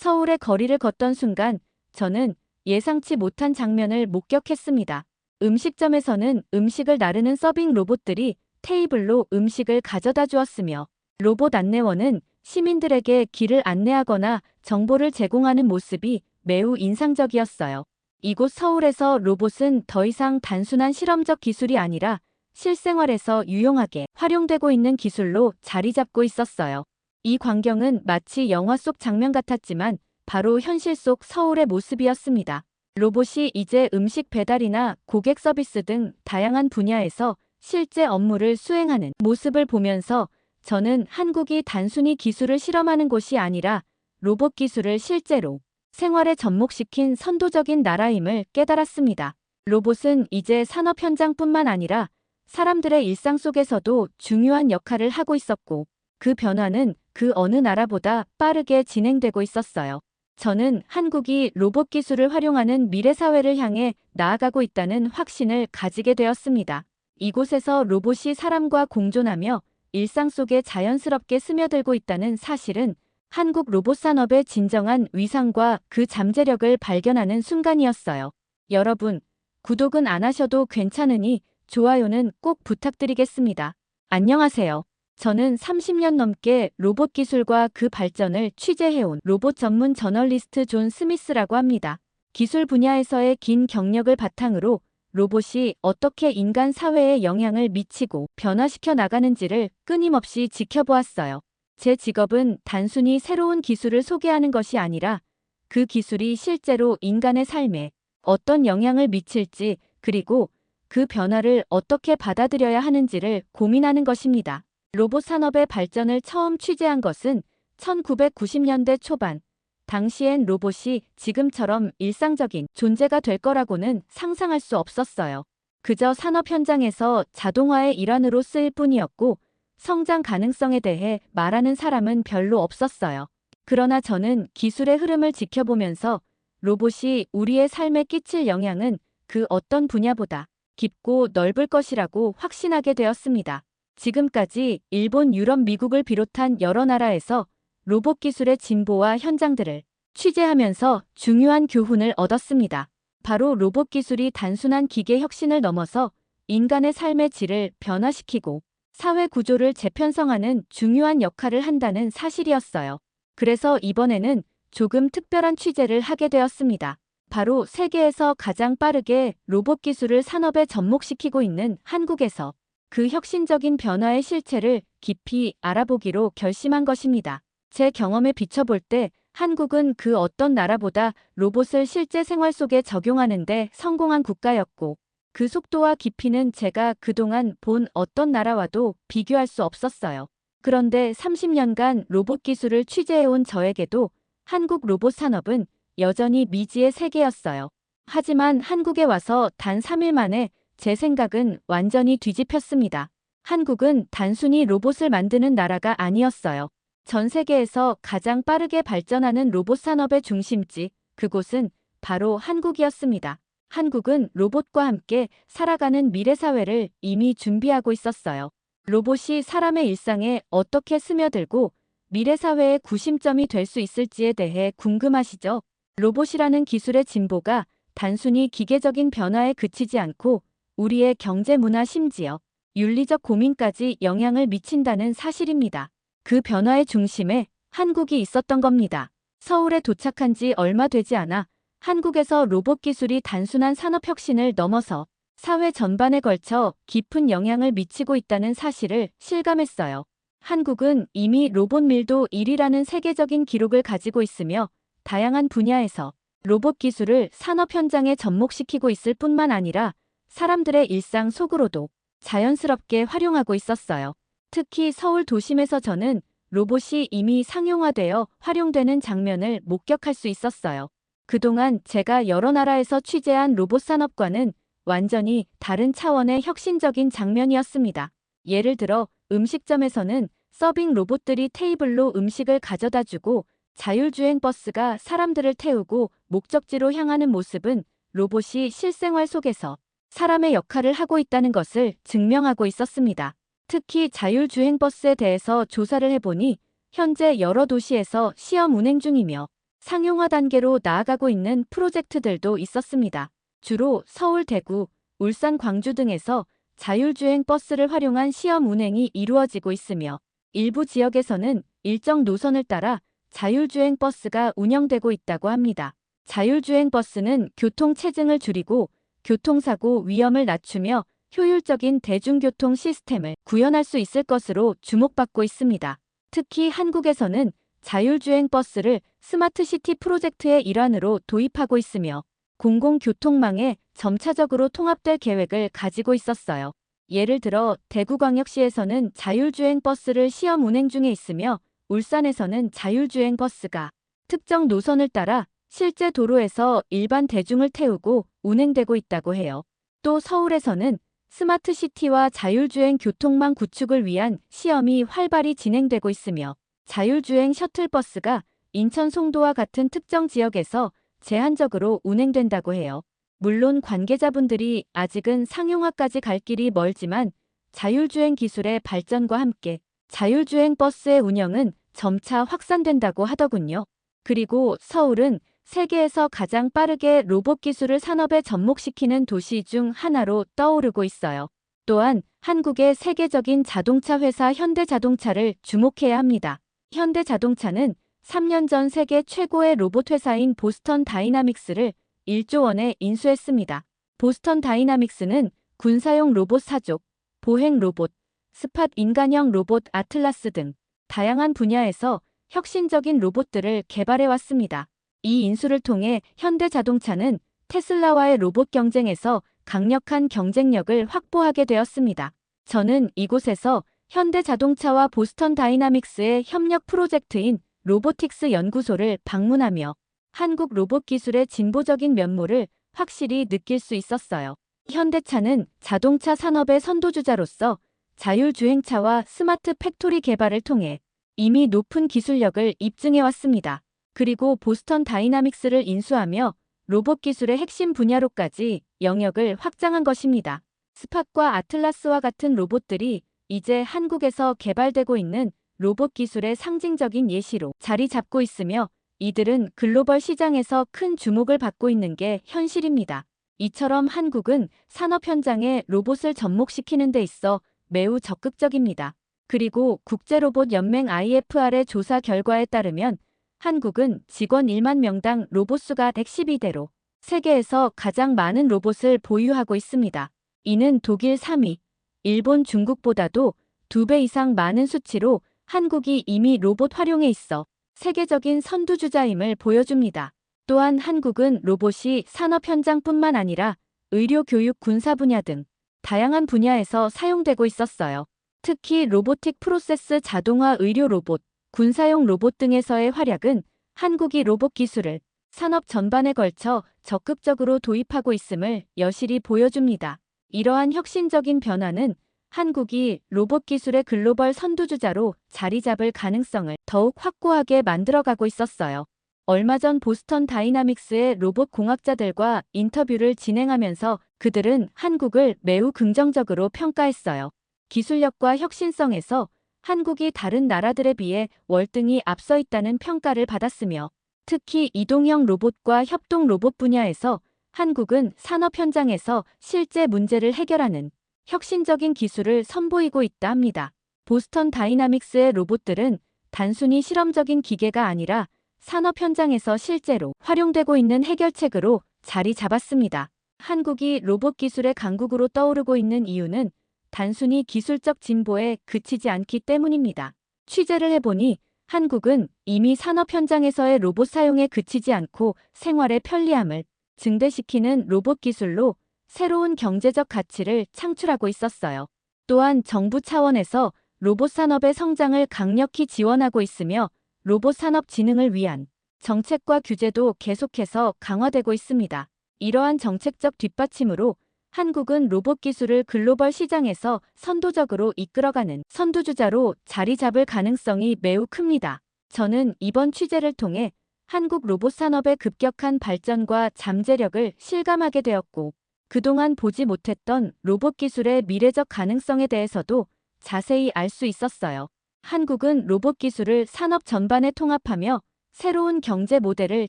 서울의 거리를 걷던 순간 저는 예상치 못한 장면을 목격했습니다. 음식점에서는 음식을 나르는 서빙 로봇들이 테이블로 음식을 가져다 주었으며 로봇 안내원은 시민들에게 길을 안내하거나 정보를 제공하는 모습이 매우 인상적이었어요. 이곳 서울에서 로봇은 더 이상 단순한 실험적 기술이 아니라 실생활에서 유용하게 활용되고 있는 기술로 자리 잡고 있었어요. 이 광경은 마치 영화 속 장면 같았지만 바로 현실 속 서울의 모습이었습니다. 로봇이 이제 음식 배달이나 고객 서비스 등 다양한 분야에서 실제 업무를 수행하는 모습을 보면서 저는 한국이 단순히 기술을 실험하는 곳이 아니라 로봇 기술을 실제로 생활에 접목시킨 선도적인 나라임을 깨달았습니다. 로봇은 이제 산업 현장뿐만 아니라 사람들의 일상 속에서도 중요한 역할을 하고 있었고 그 변화는 그 어느 나라보다 빠르게 진행되고 있었어요. 저는 한국이 로봇 기술을 활용하는 미래 사회를 향해 나아가고 있다는 확신을 가지게 되었습니다. 이곳에서 로봇이 사람과 공존하며 일상 속에 자연스럽게 스며들고 있다는 사실은 한국 로봇 산업의 진정한 위상과 그 잠재력을 발견하는 순간이었어요. 여러분, 구독은 안 하셔도 괜찮으니 좋아요는 꼭 부탁드리겠습니다. 안녕하세요. 저는 30년 넘게 로봇 기술과 그 발전을 취재해온 로봇 전문 저널리스트 존 스미스라고 합니다. 기술 분야에서의 긴 경력을 바탕으로 로봇이 어떻게 인간 사회에 영향을 미치고 변화시켜 나가는지를 끊임없이 지켜보았어요. 제 직업은 단순히 새로운 기술을 소개하는 것이 아니라 그 기술이 실제로 인간의 삶에 어떤 영향을 미칠지 그리고 그 변화를 어떻게 받아들여야 하는지를 고민하는 것입니다. 로봇 산업의 발전을 처음 취재한 것은 1990년대 초반, 당시엔 로봇이 지금처럼 일상적인 존재가 될 거라고는 상상할 수 없었어요. 그저 산업 현장에서 자동화의 일환으로 쓰일 뿐이었고, 성장 가능성에 대해 말하는 사람은 별로 없었어요. 그러나 저는 기술의 흐름을 지켜보면서 로봇이 우리의 삶에 끼칠 영향은 그 어떤 분야보다 깊고 넓을 것이라고 확신하게 되었습니다. 지금까지 일본, 유럽, 미국을 비롯한 여러 나라에서 로봇 기술의 진보와 현장들을 취재하면서 중요한 교훈을 얻었습니다. 바로 로봇 기술이 단순한 기계 혁신을 넘어서 인간의 삶의 질을 변화시키고 사회 구조를 재편성하는 중요한 역할을 한다는 사실이었어요. 그래서 이번에는 조금 특별한 취재를 하게 되었습니다. 바로 세계에서 가장 빠르게 로봇 기술을 산업에 접목시키고 있는 한국에서 그 혁신적인 변화의 실체를 깊이 알아보기로 결심한 것입니다. 제 경험에 비춰볼 때 한국은 그 어떤 나라보다 로봇을 실제 생활 속에 적용하는데 성공한 국가였고 그 속도와 깊이는 제가 그동안 본 어떤 나라와도 비교할 수 없었어요. 그런데 30년간 로봇 기술을 취재해온 저에게도 한국 로봇 산업은 여전히 미지의 세계였어요. 하지만 한국에 와서 단 3일 만에 제 생각은 완전히 뒤집혔습니다. 한국은 단순히 로봇을 만드는 나라가 아니었어요. 전 세계에서 가장 빠르게 발전하는 로봇 산업의 중심지, 그곳은 바로 한국이었습니다. 한국은 로봇과 함께 살아가는 미래 사회를 이미 준비하고 있었어요. 로봇이 사람의 일상에 어떻게 스며들고 미래 사회의 구심점이 될 수 있을지에 대해 궁금하시죠? 로봇이라는 기술의 진보가 단순히 기계적인 변화에 그치지 않고 우리의 경제 문화 심지어 윤리적 고민까지 영향을 미친다는 사실입니다. 그 변화의 중심에 한국이 있었던 겁니다. 서울에 도착한 지 얼마 되지 않아 한국에서 로봇 기술이 단순한 산업 혁신을 넘어서 사회 전반에 걸쳐 깊은 영향을 미치고 있다는 사실을 실감했어요. 한국은 이미 로봇 밀도 1위라는 세계적인 기록을 가지고 있으며 다양한 분야에서 로봇 기술을 산업 현장에 접목시키고 있을 뿐만 아니라 사람들의 일상 속으로도 자연스럽게 활용하고 있었어요. 특히 서울 도심에서 저는 로봇이 이미 상용화되어 활용되는 장면을 목격할 수 있었어요. 그동안 제가 여러 나라에서 취재한 로봇 산업과는 완전히 다른 차원의 혁신적인 장면이었습니다. 예를 들어 음식점에서는 서빙 로봇들이 테이블로 음식을 가져다 주고 자율주행 버스가 사람들을 태우고 목적지로 향하는 모습은 로봇이 실생활 속에서 사람의 역할을 하고 있다는 것을 증명하고 있었습니다. 특히 자율주행 버스에 대해서 조사를 해보니 현재 여러 도시에서 시험 운행 중이며 상용화 단계로 나아가고 있는 프로젝트들도 있었습니다. 주로 서울, 대구, 울산, 광주 등에서 자율주행 버스를 활용한 시험 운행이 이루어지고 있으며 일부 지역에서는 일정 노선을 따라 자율주행 버스가 운영되고 있다고 합니다. 자율주행 버스는 교통 체증을 줄이고 교통사고 위험을 낮추며 효율적인 대중교통 시스템을 구현할 수 있을 것으로 주목받고 있습니다. 특히 한국에서는 자율주행 버스를 스마트시티 프로젝트의 일환으로 도입하고 있으며 공공교통망에 점차적으로 통합될 계획을 가지고 있었어요. 예를 들어 대구광역시에서는 자율주행 버스를 시험 운행 중에 있으며 울산에서는 자율주행 버스가 특정 노선을 따라 실제 도로에서 일반 대중을 태우고 운행되고 있다고 해요. 또 서울에서는 스마트 시티와 자율주행 교통망 구축을 위한 시험이 활발히 진행되고 있으며 자율주행 셔틀버스가 인천 송도와 같은 특정 지역에서 제한적으로 운행된다고 해요. 물론 관계자분들이 아직은 상용화까지 갈 길이 멀지만 자율주행 기술의 발전과 함께 자율주행 버스의 운영은 점차 확산된다고 하더군요. 그리고 서울은 세계에서 가장 빠르게 로봇 기술을 산업에 접목시키는 도시 중 하나로 떠오르고 있어요. 또한 한국의 세계적인 자동차 회사 현대자동차를 주목해야 합니다. 현대자동차는 3년 전 세계 최고의 로봇 회사인 보스턴 다이나믹스를 1조 원에 인수했습니다. 보스턴 다이나믹스는 군사용 로봇 사족, 보행 로봇, 스팟 인간형 로봇 아틀라스 등 다양한 분야에서 혁신적인 로봇들을 개발해 왔습니다. 이 인수를 통해 현대자동차는 테슬라와의 로봇 경쟁에서 강력한 경쟁력을 확보하게 되었습니다. 저는 이곳에서 현대자동차와 보스턴 다이나믹스의 협력 프로젝트인 로보틱스 연구소를 방문하며 한국 로봇 기술의 진보적인 면모를 확실히 느낄 수 있었어요. 현대차는 자동차 산업의 선도주자로서 자율주행차와 스마트 팩토리 개발을 통해 이미 높은 기술력을 입증해 왔습니다. 그리고 보스턴 다이나믹스를 인수하며 로봇 기술의 핵심 분야로까지 영역을 확장한 것입니다. 스팟과 아틀라스와 같은 로봇들이 이제 한국에서 개발되고 있는 로봇 기술의 상징적인 예시로 자리 잡고 있으며 이들은 글로벌 시장에서 큰 주목을 받고 있는 게 현실입니다. 이처럼 한국은 산업 현장에 로봇을 접목시키는 데 있어 매우 적극적입니다. 그리고 국제로봇연맹 IFR의 조사 결과에 따르면 한국은 직원 1만 명당 로봇 수가 112대로 세계에서 가장 많은 로봇을 보유하고 있습니다. 이는 독일 3위, 일본 중국보다도 2배 이상 많은 수치로 한국이 이미 로봇 활용에 있어 세계적인 선두주자임을 보여줍니다. 또한 한국은 로봇이 산업 현장뿐만 아니라 의료, 교육, 군사 분야 등 다양한 분야에서 사용되고 있었어요. 특히 로보틱 프로세스 자동화 의료 로봇, 군사용 로봇 등에서의 활약은 한국이 로봇 기술을 산업 전반에 걸쳐 적극적으로 도입하고 있음을 여실히 보여줍니다. 이러한 혁신적인 변화는 한국이 로봇 기술의 글로벌 선두주자로 자리 잡을 가능성을 더욱 확고하게 만들어가고 있었어요. 얼마 전 보스턴 다이나믹스의 로봇 공학자들과 인터뷰를 진행하면서 그들은 한국을 매우 긍정적으로 평가했어요. 기술력과 혁신성에서 한국이 다른 나라들에 비해 월등히 앞서 있다는 평가를 받았으며 특히 이동형 로봇과 협동 로봇 분야에서 한국은 산업 현장에서 실제 문제를 해결하는 혁신적인 기술을 선보이고 있다 합니다. 보스턴 다이나믹스의 로봇들은 단순히 실험적인 기계가 아니라 산업 현장에서 실제로 활용되고 있는 해결책으로 자리 잡았습니다. 한국이 로봇 기술의 강국으로 떠오르고 있는 이유는 단순히 기술적 진보에 그치지 않기 때문입니다. 취재를 해보니 한국은 이미 산업 현장에서의 로봇 사용에 그치지 않고 생활의 편리함을 증대시키는 로봇 기술로 새로운 경제적 가치를 창출하고 있었어요. 또한 정부 차원에서 로봇 산업의 성장을 강력히 지원하고 있으며 로봇 산업 진흥을 위한 정책과 규제도 계속해서 강화되고 있습니다. 이러한 정책적 뒷받침으로 한국은 로봇 기술을 글로벌 시장에서 선도적으로 이끌어가는 선두주자로 자리 잡을 가능성이 매우 큽니다. 저는 이번 취재를 통해 한국 로봇 산업의 급격한 발전과 잠재력을 실감하게 되었고, 그동안 보지 못했던 로봇 기술의 미래적 가능성에 대해서도 자세히 알 수 있었어요. 한국은 로봇 기술을 산업 전반에 통합하며 새로운 경제 모델을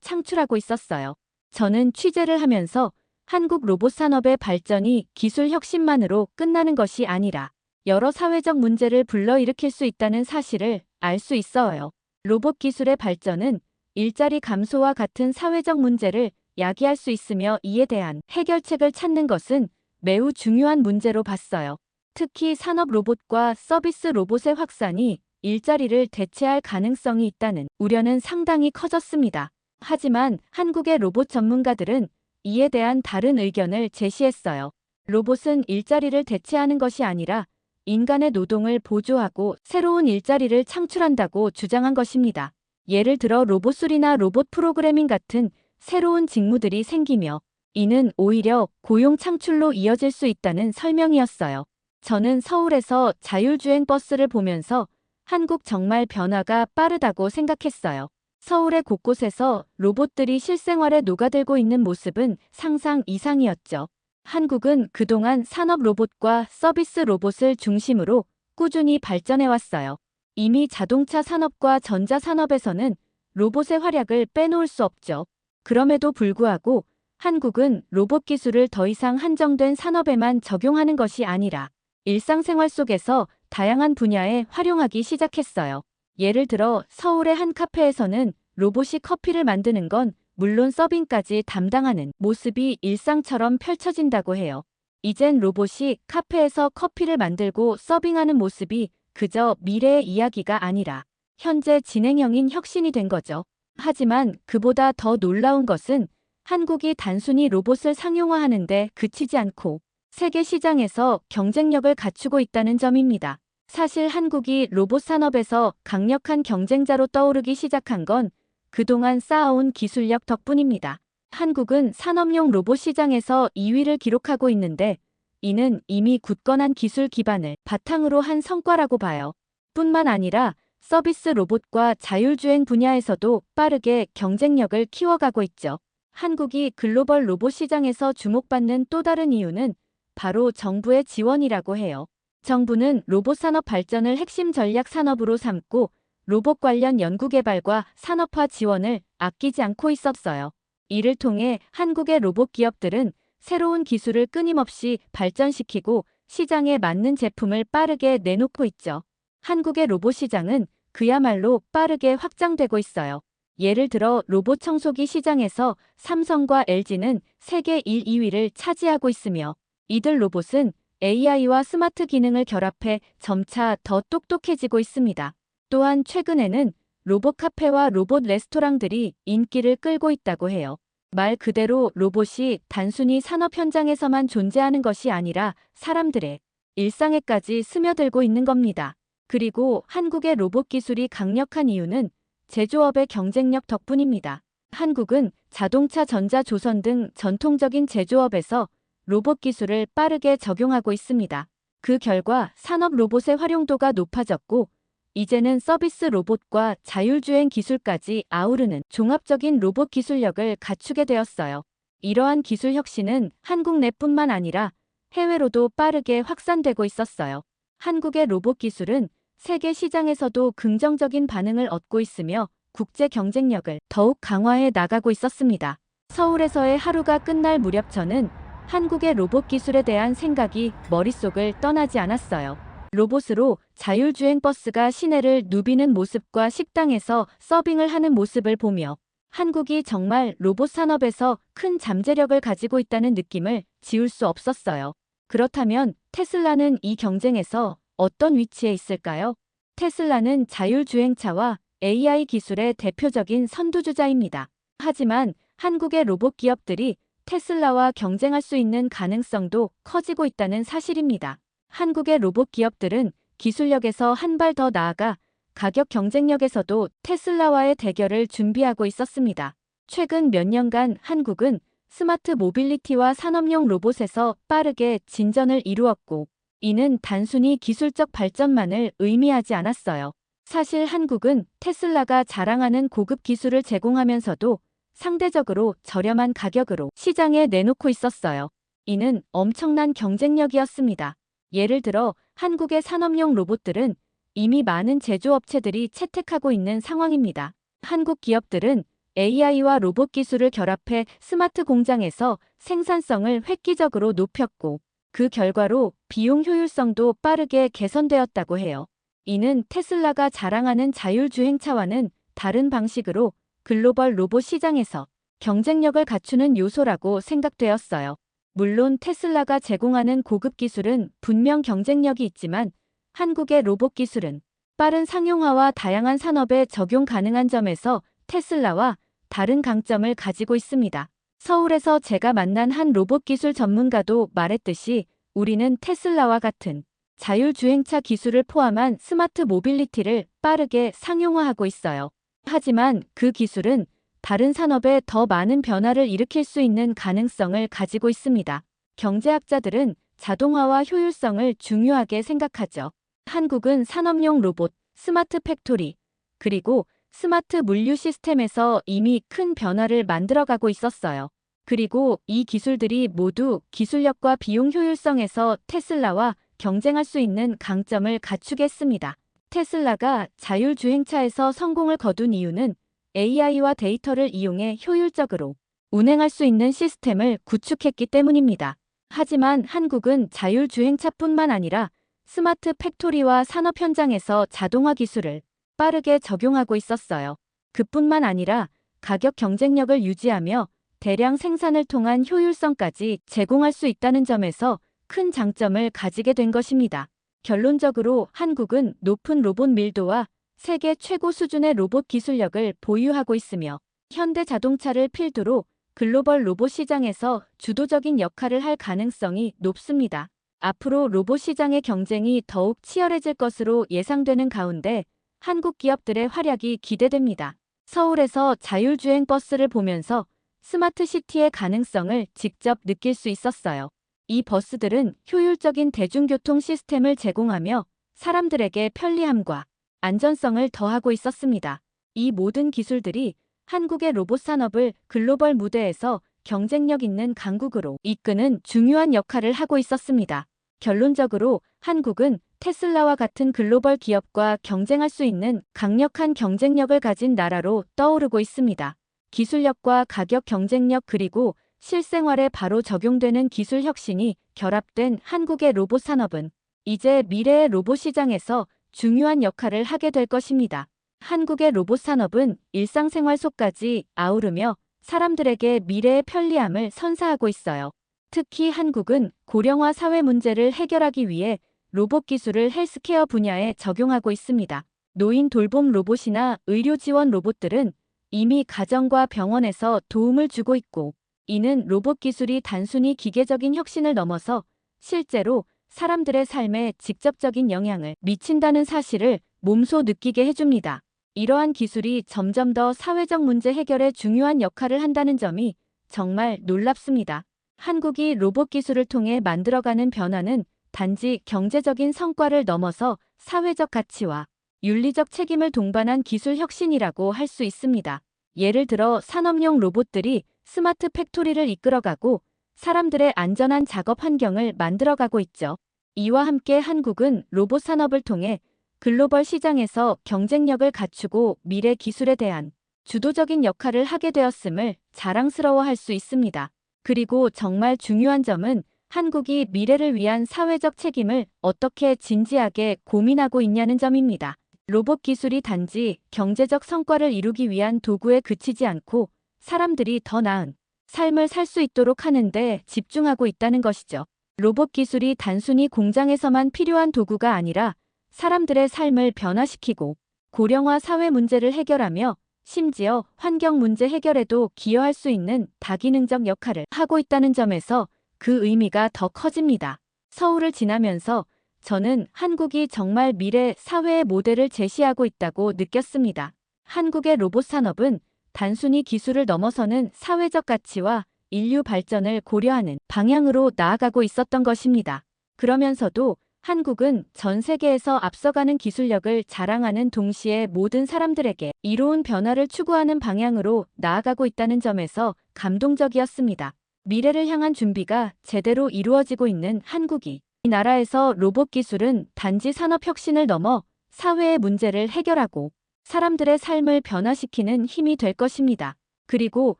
창출하고 있었어요. 저는 취재를 하면서 한국 로봇 산업의 발전이 기술 혁신만으로 끝나는 것이 아니라 여러 사회적 문제를 불러일으킬 수 있다는 사실을 알 수 있어요. 로봇 기술의 발전은 일자리 감소와 같은 사회적 문제를 야기할 수 있으며 이에 대한 해결책을 찾는 것은 매우 중요한 문제로 봤어요. 특히 산업 로봇과 서비스 로봇의 확산이 일자리를 대체할 가능성이 있다는 우려는 상당히 커졌습니다. 하지만 한국의 로봇 전문가들은 이에 대한 다른 의견을 제시했어요. 로봇은 일자리를 대체하는 것이 아니라 인간의 노동을 보조하고 새로운 일자리를 창출한다고 주장한 것입니다. 예를 들어 로봇술이나 로봇 프로그래밍 같은 새로운 직무들이 생기며 이는 오히려 고용 창출로 이어질 수 있다는 설명이었어요. 저는 서울에서 자율주행 버스를 보면서 한국 정말 변화가 빠르다고 생각했어요. 서울의 곳곳에서 로봇들이 실생활에 녹아들고 있는 모습은 상상 이상이었죠. 한국은 그동안 산업 로봇과 서비스 로봇을 중심으로 꾸준히 발전해왔어요. 이미 자동차 산업과 전자 산업에서는 로봇의 활약을 빼놓을 수 없죠. 그럼에도 불구하고 한국은 로봇 기술을 더 이상 한정된 산업에만 적용하는 것이 아니라 일상생활 속에서 다양한 분야에 활용하기 시작했어요. 예를 들어 서울의 한 카페에서는 로봇이 커피를 만드는 건 물론 서빙까지 담당하는 모습이 일상처럼 펼쳐진다고 해요. 이젠 로봇이 카페에서 커피를 만들고 서빙하는 모습이 그저 미래의 이야기가 아니라 현재 진행형인 혁신이 된 거죠. 하지만 그보다 더 놀라운 것은 한국이 단순히 로봇을 상용화하는데 그치지 않고 세계 시장에서 경쟁력을 갖추고 있다는 점입니다. 사실 한국이 로봇 산업에서 강력한 경쟁자로 떠오르기 시작한 건 그동안 쌓아온 기술력 덕분입니다. 한국은 산업용 로봇 시장에서 2위를 기록하고 있는데 이는 이미 굳건한 기술 기반을 바탕으로 한 성과라고 봐요. 뿐만 아니라 서비스 로봇과 자율주행 분야에서도 빠르게 경쟁력을 키워가고 있죠. 한국이 글로벌 로봇 시장에서 주목받는 또 다른 이유는 바로 정부의 지원이라고 해요. 정부는 로봇 산업 발전을 핵심 전략 산업으로 삼고 로봇 관련 연구개발과 산업화 지원을 아끼지 않고 있었어요. 이를 통해 한국의 로봇 기업들은 새로운 기술을 끊임없이 발전시키고 시장에 맞는 제품을 빠르게 내놓고 있죠. 한국의 로봇 시장은 그야말로 빠르게 확장되고 있어요. 예를 들어 로봇 청소기 시장에서 삼성과 LG는 세계 1, 2위를 차지하고 있으며 이들 로봇은 AI와 스마트 기능을 결합해 점차 더 똑똑해지고 있습니다. 또한 최근에는 로봇 카페와 로봇 레스토랑들이 인기를 끌고 있다고 해요. 말 그대로 로봇이 단순히 산업 현장에서만 존재하는 것이 아니라 사람들의 일상에까지 스며들고 있는 겁니다. 그리고 한국의 로봇 기술이 강력한 이유는 제조업의 경쟁력 덕분입니다. 한국은 자동차, 전자, 조선 등 전통적인 제조업에서 로봇 기술을 빠르게 적용하고 있습니다. 그 결과 산업 로봇의 활용도가 높아졌고 이제는 서비스 로봇과 자율주행 기술까지 아우르는 종합적인 로봇 기술력을 갖추게 되었어요. 이러한 기술 혁신은 한국 내뿐만 아니라 해외로도 빠르게 확산되고 있었어요. 한국의 로봇 기술은 세계 시장에서도 긍정적인 반응을 얻고 있으며 국제 경쟁력을 더욱 강화해 나가고 있었습니다. 서울에서의 하루가 끝날 무렵 저는 한국의 로봇 기술에 대한 생각이 머릿속을 떠나지 않았어요. 로봇으로 자율주행 버스가 시내를 누비는 모습과 식당에서 서빙을 하는 모습을 보며 한국이 정말 로봇 산업에서 큰 잠재력을 가지고 있다는 느낌을 지울 수 없었어요. 그렇다면 테슬라는 이 경쟁에서 어떤 위치에 있을까요? 테슬라는 자율주행차와 AI 기술의 대표적인 선두주자입니다. 하지만 한국의 로봇 기업들이 테슬라와 경쟁할 수 있는 가능성도 커지고 있다는 사실입니다. 한국의 로봇 기업들은 기술력에서 한 발 더 나아가 가격 경쟁력에서도 테슬라와의 대결을 준비하고 있었습니다. 최근 몇 년간 한국은 스마트 모빌리티와 산업용 로봇에서 빠르게 진전을 이루었고, 이는 단순히 기술적 발전만을 의미하지 않았어요. 사실 한국은 테슬라가 자랑하는 고급 기술을 제공하면서도 상대적으로 저렴한 가격으로 시장에 내놓고 있었어요. 이는 엄청난 경쟁력이었습니다. 예를 들어 한국의 산업용 로봇들은 이미 많은 제조업체들이 채택하고 있는 상황입니다. 한국 기업들은 AI와 로봇 기술을 결합해 스마트 공장에서 생산성을 획기적으로 높였고 그 결과로 비용 효율성도 빠르게 개선되었다고 해요. 이는 테슬라가 자랑하는 자율주행차와는 다른 방식으로 글로벌 로봇 시장에서 경쟁력을 갖추는 요소라고 생각되었어요. 물론 테슬라가 제공하는 고급 기술은 분명 경쟁력이 있지만 한국의 로봇 기술은 빠른 상용화와 다양한 산업에 적용 가능한 점에서 테슬라와 다른 강점을 가지고 있습니다. 서울에서 제가 만난 한 로봇 기술 전문가도 말했듯이 우리는 테슬라와 같은 자율주행차 기술을 포함한 스마트 모빌리티를 빠르게 상용화하고 있어요. 하지만 그 기술은 다른 산업에 더 많은 변화를 일으킬 수 있는 가능성을 가지고 있습니다. 경제학자들은 자동화와 효율성을 중요하게 생각하죠. 한국은 산업용 로봇, 스마트 팩토리, 그리고 스마트 물류 시스템에서 이미 큰 변화를 만들어가고 있었어요. 그리고 이 기술들이 모두 기술력과 비용 효율성에서 테슬라와 경쟁할 수 있는 강점을 갖추겠습니다. 테슬라가 자율주행차에서 성공을 거둔 이유는 AI와 데이터를 이용해 효율적으로 운행할 수 있는 시스템을 구축했기 때문입니다. 하지만 한국은 자율주행차뿐만 아니라 스마트 팩토리와 산업 현장에서 자동화 기술을 빠르게 적용하고 있었어요. 그뿐만 아니라 가격 경쟁력을 유지하며 대량 생산을 통한 효율성까지 제공할 수 있다는 점에서 큰 장점을 가지게 된 것입니다. 결론적으로 한국은 높은 로봇 밀도와 세계 최고 수준의 로봇 기술력을 보유하고 있으며 현대 자동차를 필두로 글로벌 로봇 시장에서 주도적인 역할을 할 가능성이 높습니다. 앞으로 로봇 시장의 경쟁이 더욱 치열해질 것으로 예상되는 가운데 한국 기업들의 활약이 기대됩니다. 서울에서 자율주행 버스를 보면서 스마트 시티의 가능성을 직접 느낄 수 있었어요. 이 버스들은 효율적인 대중교통 시스템을 제공하며 사람들에게 편리함과 안전성을 더하고 있었습니다. 이 모든 기술들이 한국의 로봇 산업을 글로벌 무대에서 경쟁력 있는 강국으로 이끄는 중요한 역할을 하고 있었습니다. 결론적으로 한국은 테슬라와 같은 글로벌 기업과 경쟁할 수 있는 강력한 경쟁력을 가진 나라로 떠오르고 있습니다. 기술력과 가격 경쟁력 그리고 실생활에 바로 적용되는 기술 혁신이 결합된 한국의 로봇 산업은 이제 미래의 로봇 시장에서 중요한 역할을 하게 될 것입니다. 한국의 로봇 산업은 일상생활 속까지 아우르며 사람들에게 미래의 편리함을 선사하고 있어요. 특히 한국은 고령화 사회 문제를 해결하기 위해 로봇 기술을 헬스케어 분야에 적용하고 있습니다. 노인 돌봄 로봇이나 의료 지원 로봇들은 이미 가정과 병원에서 도움을 주고 있고 이는 로봇 기술이 단순히 기계적인 혁신을 넘어서 실제로 사람들의 삶에 직접적인 영향을 미친다는 사실을 몸소 느끼게 해줍니다. 이러한 기술이 점점 더 사회적 문제 해결에 중요한 역할을 한다는 점이 정말 놀랍습니다. 한국이 로봇 기술을 통해 만들어가는 변화는 단지 경제적인 성과를 넘어서 사회적 가치와 윤리적 책임을 동반한 기술 혁신이라고 할 수 있습니다. 예를 들어 산업용 로봇들이 스마트 팩토리를 이끌어가고 사람들의 안전한 작업 환경을 만들어가고 있죠. 이와 함께 한국은 로봇 산업을 통해 글로벌 시장에서 경쟁력을 갖추고 미래 기술에 대한 주도적인 역할을 하게 되었음을 자랑스러워할 수 있습니다. 그리고 정말 중요한 점은 한국이 미래를 위한 사회적 책임을 어떻게 진지하게 고민하고 있냐는 점입니다. 로봇 기술이 단지 경제적 성과를 이루기 위한 도구에 그치지 않고 사람들이 더 나은 삶을 살 수 있도록 하는데 집중하고 있다는 것이죠. 로봇 기술이 단순히 공장에서만 필요한 도구가 아니라 사람들의 삶을 변화시키고 고령화 사회 문제를 해결하며 심지어 환경 문제 해결에도 기여할 수 있는 다기능적 역할을 하고 있다는 점에서 그 의미가 더 커집니다. 서울을 지나면서 저는 한국이 정말 미래 사회의 모델을 제시하고 있다고 느꼈습니다. 한국의 로봇 산업은 단순히 기술을 넘어서는 사회적 가치와 인류 발전을 고려하는 방향으로 나아가고 있었던 것입니다. 그러면서도 한국은 전 세계에서 앞서가는 기술력을 자랑하는 동시에 모든 사람들에게 이로운 변화를 추구하는 방향으로 나아가고 있다는 점에서 감동적이었습니다. 미래를 향한 준비가 제대로 이루어지고 있는 한국이 이 나라에서 로봇 기술은 단지 산업 혁신을 넘어 사회의 문제를 해결하고 사람들의 삶을 변화시키는 힘이 될 것입니다. 그리고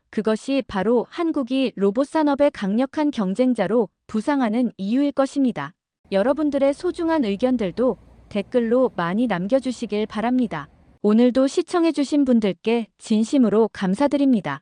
그것이 바로 한국이 로봇 산업의 강력한 경쟁자로 부상하는 이유일 것입니다. 여러분들의 소중한 의견들도 댓글로 많이 남겨주시길 바랍니다. 오늘도 시청해주신 분들께 진심으로 감사드립니다.